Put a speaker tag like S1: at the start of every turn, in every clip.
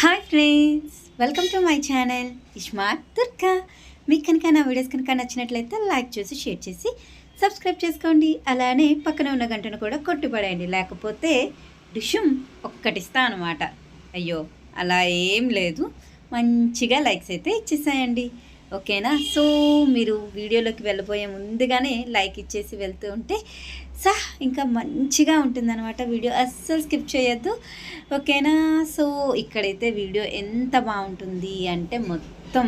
S1: Hi friends welcome to my channel ismart Durga. మీకు కనుక నా వీడియోస్ కనుక నచ్చినట్లయితే లైక్ చేసి షేర్ చేసి సబ్స్క్రైబ్ చేసుకోండి. అలానే పక్కన ఉన్న గంటను కూడా కొట్టుపడేయండి లేకపోతే డిషుమ్ ఒక్కటిస్తా అనమాట అయ్యో అలా ఏం లేదు. మంచిగా లైక్స్ అయితే ఇచ్చేసాయండి. ఓకేనా? సో మీరు వీడియోలోకి వెళ్ళబోయే ముందుగానే లైక్ ఇచ్చేసి వెళ్తూ ఉంటే సా ఇంకా మంచిగా ఉంటుందన్నమాట వీడియో. అస్సలు స్కిప్ చేయొద్దు. ఓకేనా? సో ఇక్కడైతే వీడియో ఎంత బాగుంటుంది అంటే మొత్తం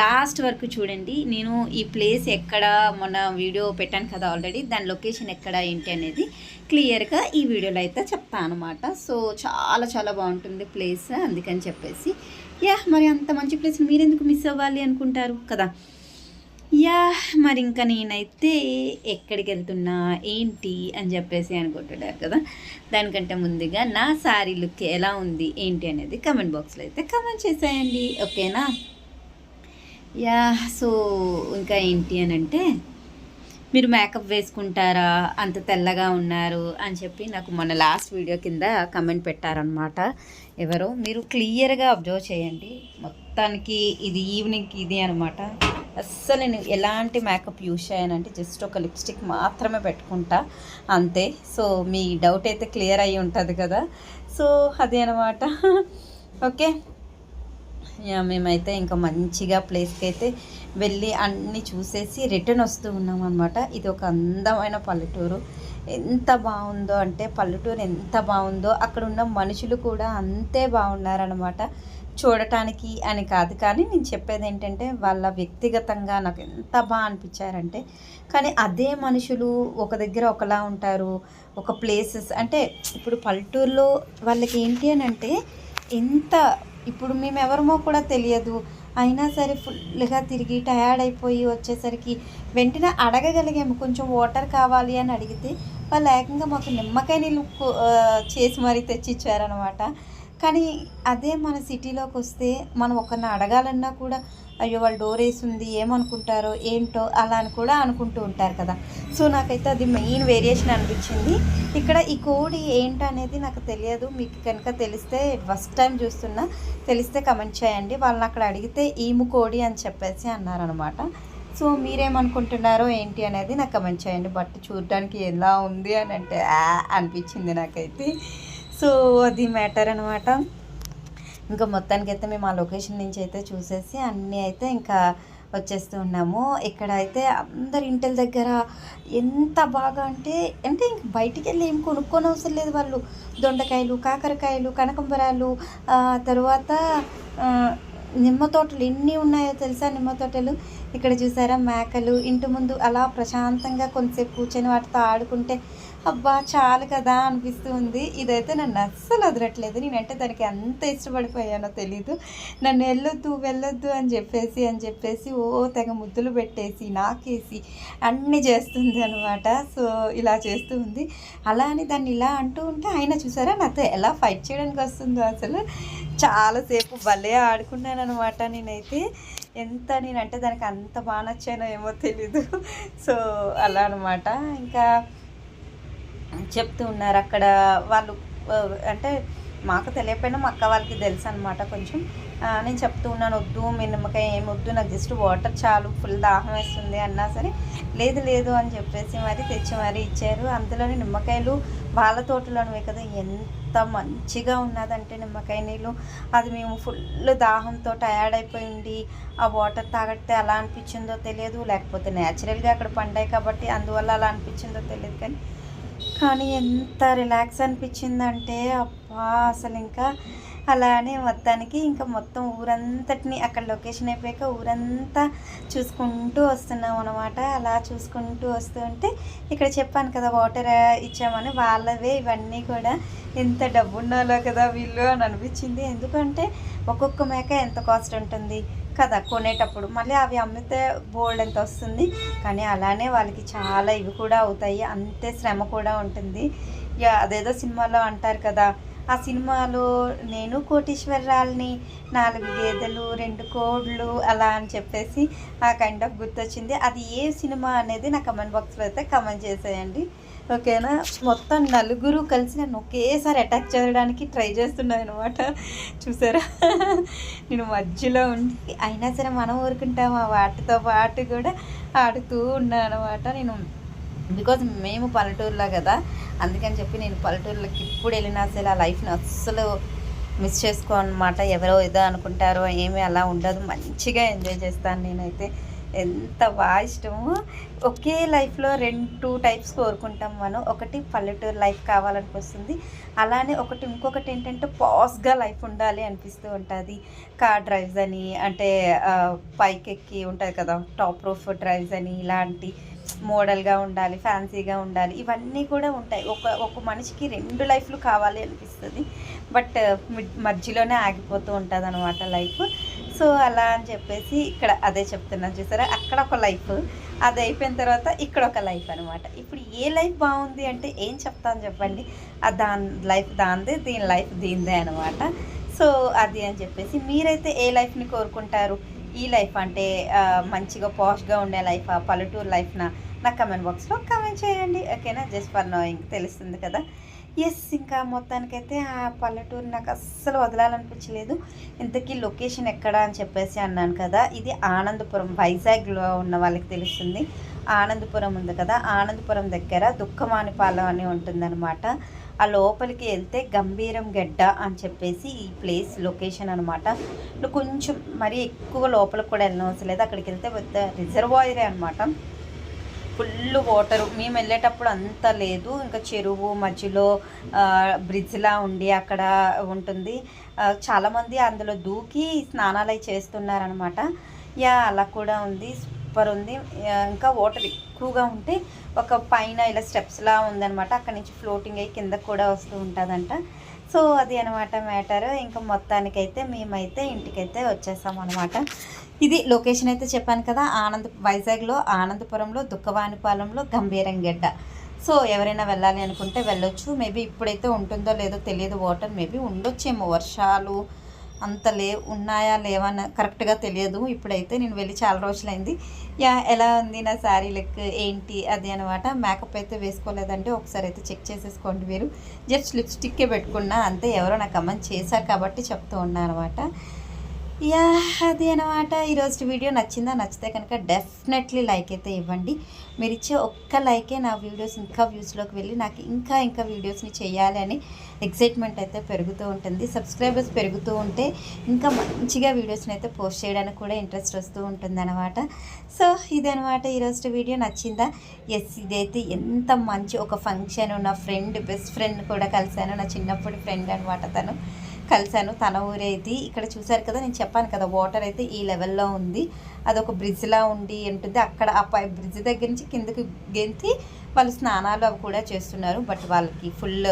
S1: లాస్ట్ వరకు చూడండి. నేను ఈ ప్లేస్ ఎక్కడ మొన్న వీడియో పెట్టాను కదా ఆల్రెడీ దాని లొకేషన్ ఎక్కడ ఏంటి అనేది క్లియర్గా ఈ వీడియోలో అయితే చెప్తాను అనమాట సో చాలా చాలా బాగుంటుంది ప్లేస్ అందుకని చెప్పేసి. యా మరి అంత మంచి ప్లేస్ మీరెందుకు మిస్ అవ్వాలి అనుకుంటారు కదా? యా మరి ఇంకా నేనైతే ఎక్కడికి వెళ్తున్నా ఏంటి అని చెప్పేసి అనుకుంటున్నారు కదా? దానికంటే ముందుగా నా శారీ లుక్ ఎలా ఉంది ఏంటి అనేది కమెంట్ బాక్స్లో అయితే కమెంట్ చేసేయండి ఓకేనా యా సో ఇంకా ఏంటి అని అంటే మీరు మేకప్ వేసుకుంటారా? అంత తెల్లగా ఉన్నారు అని చెప్పి నాకు మన లాస్ట్ వీడియో కింద కమెంట్ పెట్టారనమాట ఎవరో? మీరు క్లియర్గా అబ్జర్వ్ చేయండి. మొత్తానికి ఇది ఈవినింగ్కి ఇది అనమాట అస్సలు నేను ఎలాంటి మేకప్ యూజ్ చేయనంటే జస్ట్ ఒక లిప్స్టిక్ మాత్రమే పెట్టుకుంటా. అంతే. సో మీ డౌట్ అయితే క్లియర్ అయ్యి ఉంటుంది కదా. సో అదే అనమాట ఓకే. మేమైతే ఇంకా మంచిగా ప్లేస్కి అయితే వెళ్ళి అన్నీ చూసేసి రిటర్న్ వస్తూ ఉన్నాం అనమాట ఇది ఒక అందమైన పల్లెటూరు. ఎంత బాగుందో అంటే పల్లెటూరు ఎంత బాగుందో అక్కడ ఉన్న మనుషులు కూడా అంతే బాగున్నారనమాట చూడటానికి అని కాదు కానీ నేను చెప్పేది ఏంటంటే వాళ్ళ వ్యక్తిగతంగా నాకు ఎంత బాగా అనిపించారంటే కానీ అదే మనుషులు ఒక దగ్గర ఒకలా ఉంటారు ఒక ప్లేసెస్ అంటే ఇప్పుడు పల్లెటూరులో వాళ్ళకి ఏంటి అని అంటే ఎంత ఇప్పుడు మేము ఎవరమో కూడా తెలియదు. అయినా సరే ఫుల్గా తిరిగి టయర్డ్ అయిపోయి వచ్చేసరికి వెంటనే అడగగలిగాము కొంచెం వాటర్ కావాలి అని అడిగితే వాళ్ళు ఏకంగా మాకు నిమ్మకాయ నీళ్ళు చేసి మరీ తెచ్చి ఇచ్చారనమాట కానీ అదే మన సిటీలోకి వస్తే మనం ఒకరిని అడగాలన్నా కూడా అయ్యో వాళ్ళు డోర్ ఉంది ఏమనుకుంటారో ఏంటో అలా అని కూడా అనుకుంటూ ఉంటారు కదా. సో నాకైతే అది మెయిన్ వేరియేషన్ అనిపించింది. ఇక్కడ ఈ కోడి ఏంటనేది నాకు తెలియదు. మీకు కనుక తెలిస్తే ఫస్ట్ టైం చూస్తున్నా తెలిస్తే కమెంట్ చేయండి. వాళ్ళని అక్కడ అడిగితే ఈము కోడి అని చెప్పేసి అన్నారనమాట సో మీరేమనుకుంటున్నారో ఏంటి అనేది నాకు కమెంట్ చేయండి. బట్ చూడడానికి ఎలా ఉంది అని అంటే అనిపించింది నాకైతే. సో అది మ్యాటర్ అనమాట ఇంకా మొత్తానికి అయితే మేము ఆ లొకేషన్ నుంచి అయితే చూసేసి అన్నీ అయితే ఇంకా వచ్చేస్తూ ఉన్నాము. ఇక్కడ అయితే అందరి ఇంటిల దగ్గర ఎంత బాగా అంటే అంటే ఇంక బయటికి వెళ్ళి ఏం కొనుక్కొని అవసరం లేదు వాళ్ళు. దొండకాయలు కాకరకాయలు కనకంబరాలు తర్వాత నిమ్మ తోటలు ఎన్ని ఉన్నాయో తెలుసా? నిమ్మ తోటలు. ఇక్కడ చూసారా? మేకలు. ఇంటి ముందు అలా ప్రశాంతంగా కొంతసేపు కూర్చొని వాటితో ఆడుకుంటే అబ్బా చాలు కదా అనిపిస్తూ ఉంది. ఇదైతే నన్ను అస్సలు వదలట్లేదు. నేనంటే దానికి ఎంత ఇష్టపడిపోయానో తెలీదు. నన్ను వెళ్ళొద్దు వెళ్ళొద్దు అని చెప్పేసి అని చెప్పేసి ఓ తెగ ముద్దులు పెట్టేసి నాకేసి అన్నీ చేస్తుంది అనమాట సో ఇలా చేస్తూ ఉంది. అలా అని దాన్ని ఇలా అంటూ ఉంటే ఆయన చూసారా? నాతో ఎలా ఫైట్ చేయడానికి వస్తుందో అసలు. చాలాసేపు భలే ఆడుకున్నాను అనమాట నేనైతే. ఎంత నేనంటే దానికి అంత బాగా నచ్చానో ఏమో తెలీదు. సో అలా అనమాట ఇంకా చెప్తూ ఉన్నారు. అక్కడ వాళ్ళు అంటే మాకు తెలియకపోయినా మా అక్క వాళ్ళకి తెలుసు అనమాట కొంచెం. నేను చెప్తూ ఉన్నాను వద్దు మీ నిమ్మకాయ ఏమి వద్దు నాకు జస్ట్ వాటర్ చాలు ఫుల్ దాహం వేస్తుంది అన్నా సరే. లేదు లేదు అని చెప్పేసి మరి తెచ్చి మరి ఇచ్చారు. అందులోని నిమ్మకాయలు వాళ్ళ తోటలోనివే కదా ఎంత మంచిగా ఉన్నదంటే నిమ్మకాయ నీళ్ళు. అది మేము ఫుల్ దాహంతో టయర్డ్ అయిపోయి ఉండి ఆ వాటర్ తాగితే అలా అనిపించిందో తెలియదు. లేకపోతే న్యాచురల్గా అక్కడ పండాయి కాబట్టి అందువల్ల అలా అనిపించిందో తెలియదు కానీ కానీ ఎంత రిలాక్స్ అనిపించిందంటే అబ్బా అసలు ఇంకా అలానే మొత్తానికి ఇంకా మొత్తం ఊరంతటిని అక్కడ లొకేషన్ అయిపోయాక ఊరంతా చూసుకుంటూ వస్తున్నాం అనమాట అలా చూసుకుంటూ వస్తూ ఉంటే ఇక్కడ చెప్పాను కదా వాటర్ ఇచ్చామని వాళ్ళవే ఇవన్నీ కూడా ఎంత డబ్బు కదా వీళ్ళు అని అనిపించింది. ఎందుకంటే ఒక్కొక్క మేక ఎంత కాస్ట్ ఉంటుంది? కదా కొనేటప్పుడు. మళ్ళీ అవి అమ్మితే బోల్డ్ ఎంత వస్తుంది? కానీ అలానే వాళ్ళకి చాలా ఇవి కూడా అవుతాయి. అంతే శ్రమ కూడా ఉంటుంది. ఇక అదేదో సినిమాలో అంటారు కదా ఆ సినిమాలో నేను కోటీశ్వరరాల్ని నాలుగు గేదెలు రెండు కోళ్ళు అలా అని చెప్పేసి ఆ కైండ్ ఆఫ్ గుర్తొచ్చింది. అది ఏ సినిమా అనేది నా కమెంట్ బాక్స్లో అయితే కమెంట్ చేసేయండి. ఓకేనా? మొత్తం నలుగురు కలిసి నన్ను ఒకేసారి అటాక్ చేయడానికి ట్రై చేస్తున్నాను అనమాట చూసారా? నేను మధ్యలో ఉండి అయినా సరే మనం ఊరుకుంటాం ఆ వాటితో పాటు కూడా ఆడుతూ ఉన్నాను అనమాట నేను బికాజ్ మేము పల్లెటూరులో కదా అందుకని చెప్పి నేను పల్లెటూరులోకి ఇప్పుడు వెళ్ళినా సరే ఆ లైఫ్ని అస్సలు మిస్ చేసుకో అనమాట ఎవరో ఏదో అనుకుంటారో ఏమీ అలా ఉండదు. మంచిగా ఎంజాయ్ చేస్తాను నేనైతే. ఎంత బాగా ఇష్టము. ఒకే లైఫ్లో రెండు టూ టైప్స్ కోరుకుంటాం మనం. ఒకటి పల్లెటూరు లైఫ్ కావాలనిపిస్తుంది. అలానే ఒకటి ఇంకొకటి ఏంటంటే పాస్గా లైఫ్ ఉండాలి అనిపిస్తూ ఉంటుంది. కార్ డ్రైవ్స్ అని అంటే పైకెక్కి ఉంటుంది కదా టాప్ రూఫ్ డ్రైవ్స్ అని ఇలాంటి మోడల్గా ఉండాలి ఫ్యాన్సీగా ఉండాలి. ఇవన్నీ కూడా ఉంటాయి. ఒక ఒక మనిషికి రెండు లైఫ్లు కావాలి అనిపిస్తుంది. బట్ uh, మధ్యలోనే ఆగిపోతూ ఉంటుంది అనమాట లైఫ్ సో అలా అని చెప్పేసి ఇక్కడ అదే చెప్తున్నాను చూసారా? అక్కడ ఒక లైఫ్ అది అయిపోయిన తర్వాత ఇక్కడ ఒక లైఫ్ అనమాట ఇప్పుడు ఏ లైఫ్ బాగుంది అంటే ఏం చెప్తాను చెప్పండి? ఆ దాని లైఫ్ దానిదే దీని లైఫ్ దీనిదే అనమాట సో అది అని చెప్పేసి మీరైతే ఏ లైఫ్ని కోరుకుంటారు? ఈ లైఫ్ అంటే మంచిగా పాష్గా ఉండే లైఫ్? పల్లెటూరు లైఫ్నా? నా కమెంట్ బాక్స్లో కమెంట్ చేయండి. ఓకేనా? జస్ట్ ఫర్ నోయింగ్ తెలుస్తుంది కదా? ఎస్ ఇంకా మొత్తానికైతే ఆ పల్లెటూరు నాకు అస్సలు వదలాలనిపించలేదు. ఇంతకీ లొకేషన్ ఎక్కడ అని చెప్పేసి అన్నాను కదా ఇది ఆనందపురం వైజాగ్లో ఉన్న వాళ్ళకి తెలుస్తుంది. ఆనందపురం ఉంది కదా ఆనందపురం దగ్గర దుఃఖమానిపాలెం అని ఉంటుందన్నమాట. ఆ లోపలికి వెళ్తే గంభీరం గడ్డ అని చెప్పేసి ఈ ప్లేస్ లొకేషన్ అనమాట కొంచెం మరీ ఎక్కువ లోపలికి కూడా వెళ్ళనవసరం లేదు. అక్కడికి వెళ్తే పెద్ద రిజర్వాయరే అనమాట ఫుల్ వాటర్. మేము వెళ్ళేటప్పుడు అంత లేదు. ఇంకా చెరువు మధ్యలో బ్రిడ్జ్లా ఉండి అక్కడ ఉంటుంది. చాలామంది అందులో దూకి స్నానాలు అవి చేస్తున్నారనమాట. యా అలా కూడా ఉంది. సూపర్ ఉంది. ఇంకా వాటర్ ఎక్కువగా ఉంటే ఒక పైన ఇలా స్టెప్స్లా ఉందనమాట. అక్కడ నుంచి ఫ్లోటింగ్ అయ్యి కింద కూడా వస్తూ ఉంటుందంట. సో అది అనమాట మ్యాటర్. ఇంకా మొత్తానికైతే మేమైతే ఇంటికైతే వచ్చేసాం అనమాట ఇది లొకేషన్ అయితే చెప్పాను కదా ఆనంద్ వైజాగ్లో ఆనందపురంలో దుఃఖవాణిపాలెంలో గంభీరంగెడ్డ సో ఎవరైనా వెళ్ళాలి అనుకుంటే వెళ్ళొచ్చు. మేబీ ఇప్పుడైతే ఉంటుందో లేదో తెలియదు. వాటర్ మేబీ ఉండొచ్చేమో. వర్షాలు అంత లే ఉన్నాయా లేవా అని కరెక్ట్గా తెలియదు. ఇప్పుడైతే నేను వెళ్ళి చాలా రోజులైంది. యా ఎలా ఉంది నా శారీ? లుక్ ఏంటి? అది అనమాట మేకప్ అయితే వేసుకోలేదంటే ఒకసారి అయితే చెక్ చేసేసుకోండి మీరు. జస్ట్ లిప్స్టిక్కే పెట్టుకున్నా అంతే. ఎవరో నాకు కమెంట్ చేశారు కాబట్టి చెప్తూ ఉన్నా అనమాట యా అది అనమాట ఈరోజు వీడియో నచ్చిందా? నచ్చితే కనుక డెఫినెట్లీ లైక్ అయితే ఇవ్వండి. మీరు ఇచ్చే ఒక్క లైకే నా వీడియోస్ ఇంకా వ్యూస్లోకి వెళ్ళి నాకు ఇంకా ఇంకా వీడియోస్ని చేయాలి అని ఎక్సైట్మెంట్ అయితే పెరుగుతూ ఉంటుంది. సబ్స్క్రైబర్స్ పెరుగుతూ ఉంటే ఇంకా మంచిగా వీడియోస్ని అయితే పోస్ట్ చేయడానికి కూడా ఇంట్రెస్ట్ వస్తూ ఉంటుంది అనమాట సో ఇదనమాట ఈరోజు వీడియో నచ్చిందా? ఎస్ ఇదైతే ఎంత మంచి ఒక ఫంక్షన్ నా ఫ్రెండ్ బెస్ట్ ఫ్రెండ్ కూడా కలిశాను. నా చిన్నప్పటి ఫ్రెండ్ అనమాట తను. కలిశాను. తన ఊరే ఇది ఇక్కడ చూశారు కదా నేను చెప్పాను కదా వాటర్ అయితే ఈ లెవెల్లో ఉంది. అదొక బ్రిడ్జ్లా ఉండి ఉంటుంది. అక్కడ ఆ పై బ్రిడ్జ్ దగ్గర నుంచి కిందకి గెంతి వాళ్ళు స్నానాలు అవి కూడా చేస్తున్నారు. బట్ వాళ్ళకి ఫుల్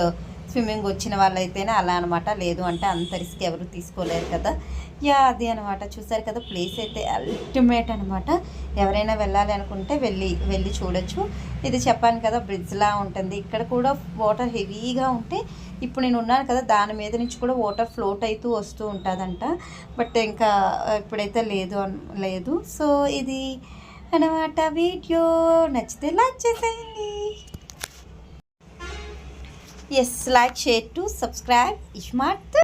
S1: స్విమ్మింగ్ వచ్చిన వాళ్ళైతేనే అలా అనమాట. లేదు అంటే అంత రిస్క్ ఎవరు తీసుకోలేరు కదా. యా అది అనమాట. చూసారు కదా ప్లేస్ అయితే అల్టిమేట్ అనమాట. ఎవరైనా వెళ్ళాలి అనుకుంటే వెళ్ళి వెళ్ళి చూడొచ్చు. ఇది చెప్పాను కదా బ్రిడ్జ్లా ఉంటుంది. ఇక్కడ కూడా వాటర్ హెవీగా ఉంటే ఇప్పుడు నేను ఉన్నాను కదా దాని మీద నుంచి కూడా వాటర్ ఫ్లోట్ అవుతూ వస్తూ ఉంటుందంట. బట్ ఇంకా ఇప్పుడైతే లేదు లేదు. సో ఇది అనమాట వీడియో. నచ్చితే లైక్ చేసేయండి. Yes like share to subscribe ismart